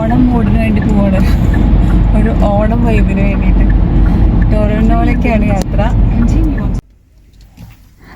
ഓണം മൂടിന് വേണ്ടി പോവാണ് ഒരു ഓണം വൈബിന് വേണ്ടിയിട്ട് ടൊറോണോയിലേക്കാണ് യാത്ര.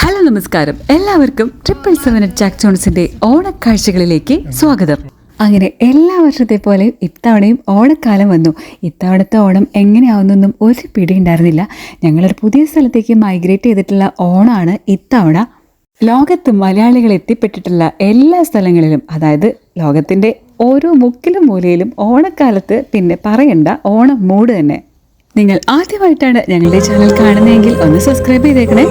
ഹലോ നമസ്കാരം. എല്ലാവർക്കും ട്രിപ്പിൾ സെവൻ ജാക്ക് ജോൺസിന്റെ ഓണക്കാഴ്ചകളിലേക്ക് സ്വാഗതം. അങ്ങനെ എല്ലാ വർഷത്തെ പോലെയും ഇത്തവണയും ഓണക്കാലം വന്നു. ഇത്തവണത്തെ ഓണം എങ്ങനെയാവുന്നൊന്നും ഒരു പിടി ഉണ്ടായിരുന്നില്ല. ഞങ്ങളൊരു പുതിയ സ്ഥലത്തേക്ക് മൈഗ്രേറ്റ് ചെയ്തിട്ടുള്ള ഓണമാണ് ഇത്തവണ. ലോകത്ത് മലയാളികൾ എത്തിപ്പെട്ടിട്ടുള്ള എല്ലാ സ്ഥലങ്ങളിലും അതായത് ലോകത്തിന്റെ ഓരോ മുക്കിലും മൂലയിലും ഓണക്കാലത്ത് പിന്നെ പറയണ്ട ഓണം മൂട് തന്നെ. നിങ്ങൾ ആദ്യമായിട്ടാണ് ഞങ്ങളുടെ ചാനൽ കാണുന്നതെങ്കിൽ ഒന്ന് സബ്സ്ക്രൈബ് ചെയ്തേക്കണേ.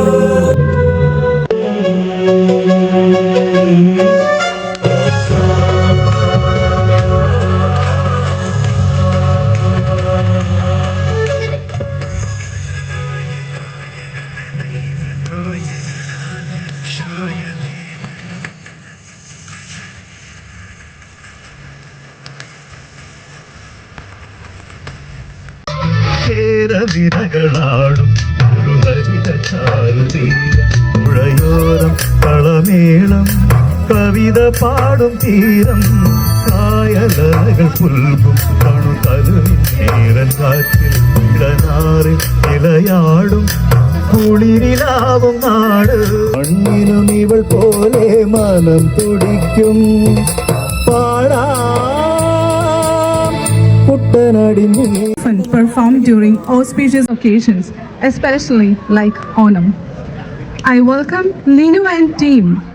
ഹരിത പുഴയോരം കളമേളം കവിത പാടും തീരം കായലകൾ പുൽകും കണു തരുന്നേരൻ കാറ്റിൽ ഇടനാറിൽ ഇലയാടും കുളിരിലാവും നാട്. മണ്ണിനും ഇവൾ പോലെ മനം തുടിക്കും പാടാം performed during auspicious occasions, especially like Onam. I welcome Linu and team.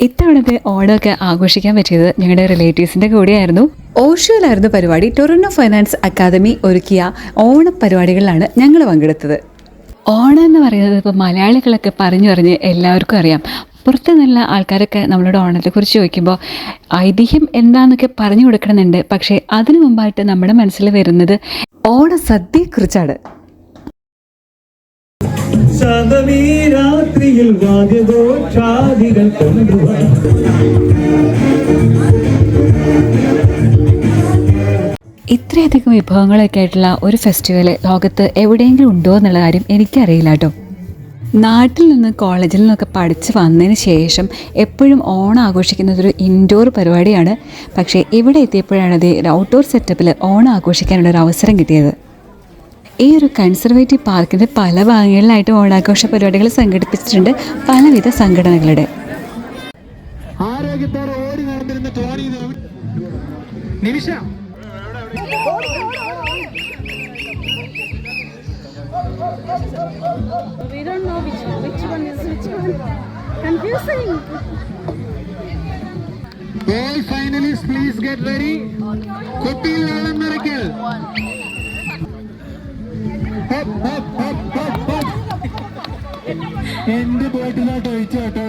ഇത്തവണത്തെ ഓണമൊക്കെ ആഘോഷിക്കാൻ പറ്റിയത് ഞങ്ങളുടെ റിലേറ്റീവ്സിന്റെ കൂടെയായിരുന്നു. ഓഷോയിലായിരുന്നു പരിപാടി ടൊറന്റോ ഫൈനാൻസ് അക്കാദമി ഒരുക്കിയ ഓണ പരിപാടികളിലാണ് ഞങ്ങൾ പങ്കെടുത്തത്. ഓണം എന്ന് പറയുന്നത് ഇപ്പോൾ മലയാളികളൊക്കെ പറഞ്ഞു പറഞ്ഞ് എല്ലാവർക്കും അറിയാം. പുറത്ത് നിന്നുള്ള ആൾക്കാരൊക്കെ നമ്മളോട് ഓണത്തെക്കുറിച്ച് ചോദിക്കുമ്പോൾ ഐതിഹ്യം എന്താണെന്നൊക്കെ പറഞ്ഞു കൊടുക്കണമെന്നുണ്ട്. പക്ഷേ അതിനു മുമ്പായിട്ട് നമ്മുടെ മനസ്സിൽ വരുന്നത് ഓണസദ്യയെക്കുറിച്ചാണ്. ശാന്തമീ രാത്രിയിൽ വാദ്യഘോഷാദികൾ ഇത്രയധികം വിഭവങ്ങളൊക്കെ ആയിട്ടുള്ള ഒരു ഫെസ്റ്റിവൽ ലോകത്ത് എവിടെയെങ്കിലും ഉണ്ടോ എന്നുള്ള കാര്യം എനിക്കറിയില്ല കേട്ടോ. നാട്ടിൽ നിന്ന് കോളേജിൽ നിന്നൊക്കെ പഠിച്ച് വന്നതിന് ശേഷം എപ്പോഴും ഓണം ആഘോഷിക്കുന്നതൊരു ഇൻഡോർ പരിപാടിയാണ്. പക്ഷേ ഇവിടെ എത്തിയപ്പോഴാണ് അത് ഔട്ട്ഡോർ സെറ്റപ്പിൽ ഓണം ആഘോഷിക്കാനുള്ള ഒരു അവസരം കിട്ടിയത്. ഈ ഒരു കൺസർവേറ്റീവ് പാർക്കിന്റെ പല ഭാഗങ്ങളിലായിട്ട് ഓണാഘോഷ പരിപാടികൾ സംഘടിപ്പിച്ചിട്ടുണ്ട് പലവിധ സംഘടനകളുടെ ആരോഗ്യത്തോടെ ഓടി നടന്നിരുന്ന Tony Nimisha We don't know which which one is which one. Confusing. All finalists, please get ready. കുപ്പിയിൽ വെള്ളം നിറയ്ക്കൽ എന്റെ ബോട്ടിലോട്ട് ഒഴിച്ചു കേട്ടോ.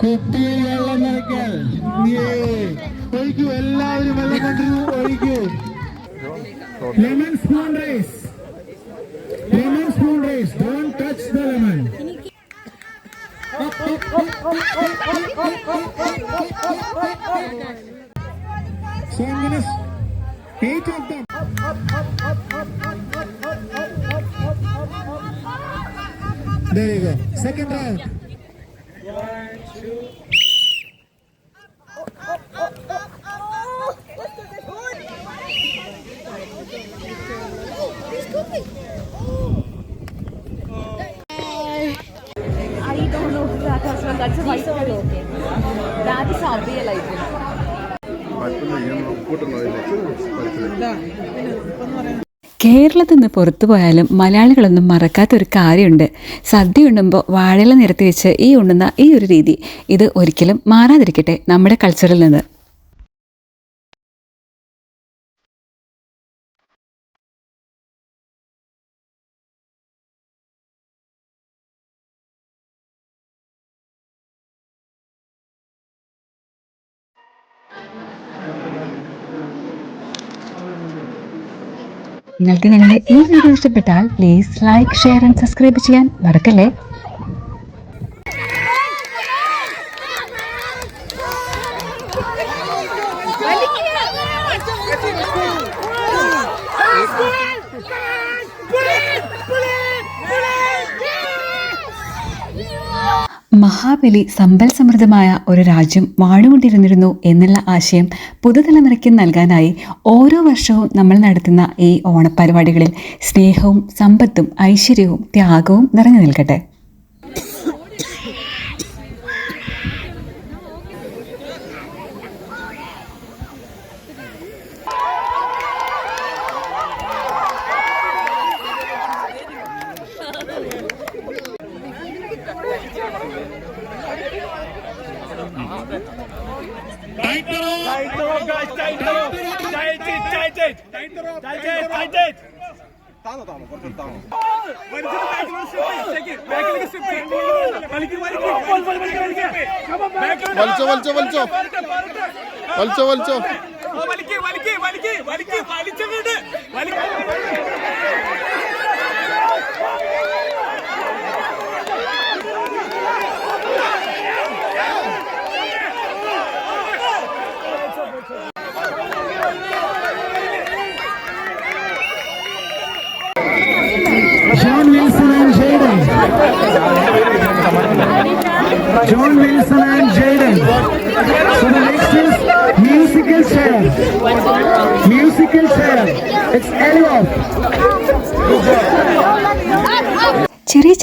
കുപ്പിയിൽ വെള്ളം നിറയ്ക്കൽ. ഒഴിക്കൂ എല്ലാവരും വെള്ളം കൊണ്ടിരുന്നു ഒഴിക്കൂ lemon spoon raise lemon spoon race. Don't touch the lemon. So I'm gonna Sendiniz. Eight of. There you go. Second round. One, two. That's, a white one. That is obvious, I think. കേരളത്തിൽ നിന്ന് പുറത്തു പോയാലും മലയാളികളൊന്നും മറക്കാത്ത ഒരു കാര്യമുണ്ട്. സദ്യ ഉണ്ണുമ്പോൾ വാഴയില നിരത്തി വെച്ച് ഈ ഉണ്ണുന്ന ഈ ഒരു രീതി ഇത് ഒരിക്കലും മാറാതിരിക്കട്ടെ നമ്മുടെ കൾച്ചറിൽ നിന്ന്. നിങ്ങൾക്ക് ഞങ്ങളുടെ ഈ വീഡിയോ ഇഷ്ടപ്പെട്ടാൽ please like share and subscribe ചെയ്യാൻ മറക്കല്ലേ? മഹാബലി സമ്പൽ സമൃദ്ധമായ ഒരു രാജ്യം വാണുകൊണ്ടിരുന്നിരുന്നു എന്നുള്ള ആശയം പുതുതലമുറയ്ക്ക് നൽകാനായി ഓരോ വർഷവും നമ്മൾ നടത്തുന്ന ഈ ഓണപ്പരിപാടികളിൽ സ്നേഹവും സമ്പത്തും ഐശ്വര്യവും ത്യാഗവും നിറഞ്ഞു നിൽക്കട്ടെ. टाइट करो टाइट करो गाइस टाइट करो टाइट टाइट टाइट टाइट करो टाइट टाइट टाइट तानो तानो पर तानो वन से बैक लेग से बैक लेग से बल्कि मारी बॉल बॉल बॉल बॉल वल्चो वल्चो वल्चो। वल्चो वल्चो। वल्कि वल्कि वल्कि वल्कि वल्कि वल्कि।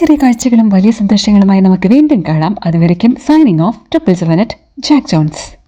ചെറിയ കാഴ്ചകളും വലിയ സന്തോഷങ്ങളുമായി നമുക്ക് വീണ്ടും കാണാം. അതുവരയ്ക്കും signing off triple seven at Jack John's